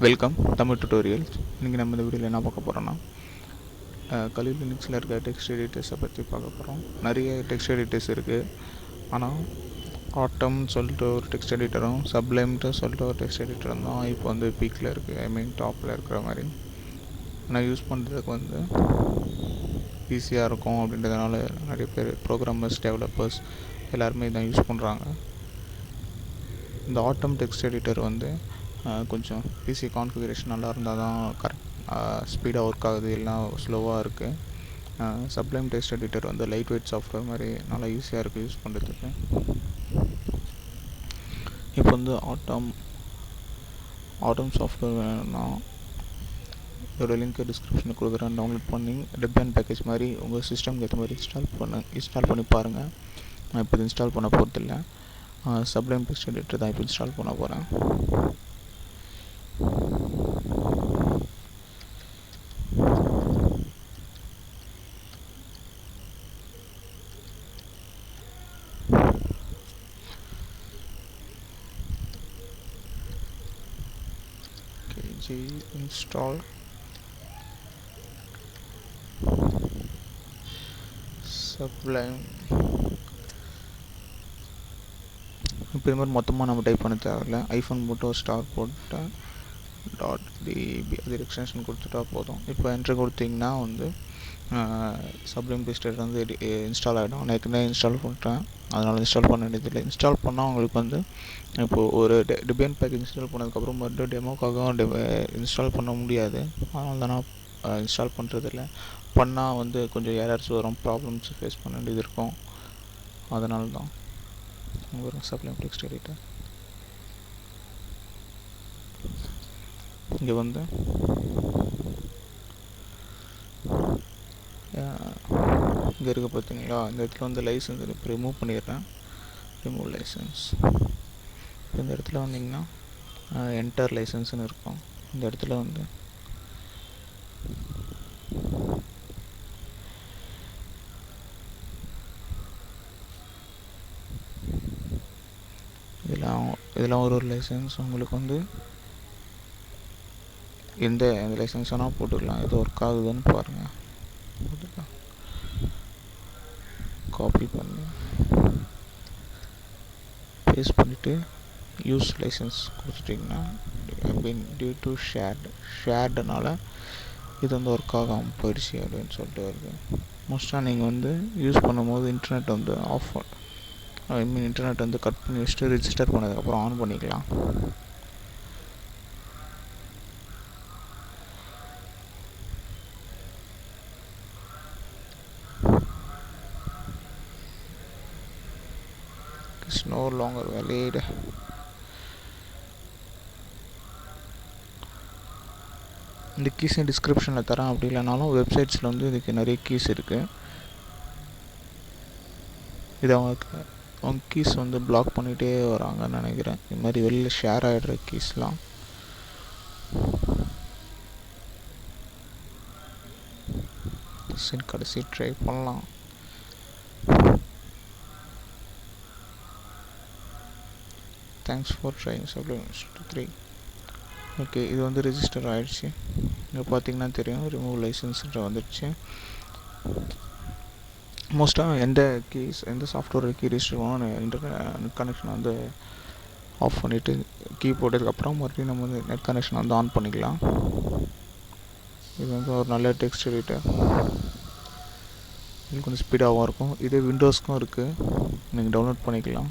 Welcome Tamil tutorials இன்றைக்கி நம்ம இந்த வீடியோவில் என்ன பார்க்க போகிறோன்னா கலி லினிக்ஸில் இருக்க டெக்ஸ்ட் எடிட்டர்ஸை பற்றி பார்க்க போகிறோம் நிறைய டெக்ஸ்ட் எடிட்டர்ஸ் இருக்குது ஆனால் ஆட்டம்னு சொல்லிட்டு ஒரு டெக்ஸ்ட் எடிட்டரும் சப்ளைம்ட்டு சொல்லிட்டு ஒரு டெக்ஸ்ட் எடிட்டரும் தான் இப்போ வந்து பீக்கில் இருக்குது ஐ மீன் டாப்பில் இருக்கிற மாதிரி. நான் யூஸ் பண்ணுறதுக்கு வந்து ஈஸியாக இருக்கும் அப்படின்றதுனால நிறைய பேர் ப்ரோக்ராமர்ஸ் டெவலப்பர்ஸ் எல்லாருமே இதான் யூஸ் பண்ணுறாங்க இந்த ஆட்டம் டெக்ஸ்ட் எடிட்டர் வந்து கொஞ்சம் பிசி கான்ஃபிகரேஷன் நல்லா இருந்தால் தான் கரெக்ட் ஸ்பீடாக ஒர்க் ஆகுது எல்லாம் ஸ்லோவாக இருக்குது சப்ளைம் டெஸ்ட் எடிட்டர் வந்து லைட் வெயிட் சாஃப்ட்வேர் மாதிரி நல்லா ஈஸியாக இருக்குது யூஸ் பண்ணுறதுக்கு இப்போ வந்து ஆட்டம் ஆட்டம் சாஃப்ட்வேர் வேணும்னா இதோட லிங்க் டிஸ்கிரிப்ஷனில் கொடுக்குறேன். டவுன்லோட் பண்ணி டெபியன் பேக்கேஜ் மாதிரி உங்கள் சிஸ்டம்க்கு ஏற்ற மாதிரி இன்ஸ்டால் பண்ண இன்ஸ்டால் பண்ணி பாருங்கள் நான் இப்போ இன்ஸ்டால் பண்ண போகிறதில்ல சப்ளைம் டெஸ்ட் எடிட்டர் தான் இப்போ இன்ஸ்டால் பண்ண போகிறேன் kg install sublime. இப்போ இது மாதிரி மொத்தமாக நம்ம டைப் பண்ண தேவையில்ல. ஐஃபோன் போட்டு ஒரு ஸ்டார் போட்டால் டாட் டிபி அது எக்ஸ்டென்ஷன் கொடுத்துட்டா போதும். இப்போ என்ட்ரு கொடுத்தீங்கன்னா வந்து சப்ளிம் பிஸ்டர் வந்து இன்ஸ்டால் ஆகிடும் நான் ஏற்கனவே இன்ஸ்டால் பண்ணிட்டேன். அதனால் இன்ஸ்டால் பண்ண வேண்டியதில்லை இன்ஸ்டால் பண்ணால் உங்களுக்கு வந்து இப்போது ஒரு டிபேன் பேக் இன்ஸ்டால் பண்ணதுக்கப்புறம் மறுபடியும் டெமோக்காக இன்ஸ்டால் பண்ண முடியாது. அதனால தான் நான் இன்ஸ்டால் பண்ணுறதில்ல பண்ணால் வந்து கொஞ்சம் எரர்ஸ் வரும் ப்ராப்ளம்ஸ் ஃபேஸ் பண்ண வேண்டியது இருக்கும். அதனால தான். ஒரு சப்ளைம் டெக்ஸ்ட் எடிட்டர் இங்கே வந்து இங்கே இருக்க பார்த்தீங்களா இந்த இடத்துல வந்து லைசன்ஸ் இப்போ ரிமூவ் பண்ணிடுறேன். ரிமூவ் லைசன்ஸ் இந்த இடத்துல வந்தீங்கன்னா என்டர் லைசன்ஸ்னு இருக்கும். இந்த இடத்துல வந்து இதெல்லாம் இதெல்லாம் ஒரு ஒரு லைசன்ஸ் உங்களுக்கு வந்து எந்த எந்த லைசன்ஸ் வேணால் போட்டுக்கலாம். எது ஒர்க் ஆகுதுன்னு பாருங்கள் போட்டுக்கலாம். காப்பி பண்ணி பேஸ்ட் பண்ணிவிட்டு யூஸ் லைசன்ஸ் கொடுத்துட்டிங்கன்னா மீன் டியூ டு ஷேர்டு ஷேர்டுனால இது வந்து ஒர்க் ஆகாமல் போயிடுச்சு அப்படின்னு சொல்லிட்டு வருது. மோஸ்ட்டாக நீங்கள் வந்து யூஸ் பண்ணும்போது இன்டர்நெட் வந்து ஆஃப் ஐ மீன் இன்டர்நெட் வந்து கட் பண்ணி வச்சுட்டு ரிஜிஸ்டர் பண்ணதுக்கப்புறம் ஆன் பண்ணிக்கலாம். Is no longer valid. இந்த கீஸை டிஸ்கிரிப்ஷனில் தரேன். அப்படி இல்லைனாலும் வெப்சைட்ஸில் வந்து இதுக்கு நிறைய கீஸ் இருக்குது இது அவங்க அவங்க கீஸ் வந்து பிளாக் பண்ணிகிட்டே வராங்கன்னு நினைக்கிறேன். இது மாதிரி வெளியில் ஷேர் ஆகிடுற கீஸ்லாம் சரி கடைசி ட்ரை பண்ணலாம். Thanks for trying supplements three okay இது வந்து ரிஜிஸ்டர் ஆகிடுச்சு இங்கே பார்த்தீங்கன்னா தெரியும் ரிமூவ் லைசன்ஸ்ன்ற வந்துடுச்சு. மோஸ்ட்டாக எந்த கீஸ் எந்த சாஃப்ட்வேர் கீ ரிஜிஸ்டர் பண்ணணும் இன்டர்நெட் கனெக்ஷன் வந்து ஆஃப் பண்ணிவிட்டு கீ போட்டதுக்கப்புறம் மறுபடியும் நம்ம வந்து நெட் கனெக்ஷன் வந்து ஆன் பண்ணிக்கலாம். இது வந்து ஒரு நல்ல டெக்ஸ்ட் எடிட்டர் இது கொஞ்சம் ஸ்பீடாகவும் இருக்கும். இதே விண்டோஸ்க்கும் இருக்குது நீங்கள் டவுன்லோட் பண்ணிக்கலாம்.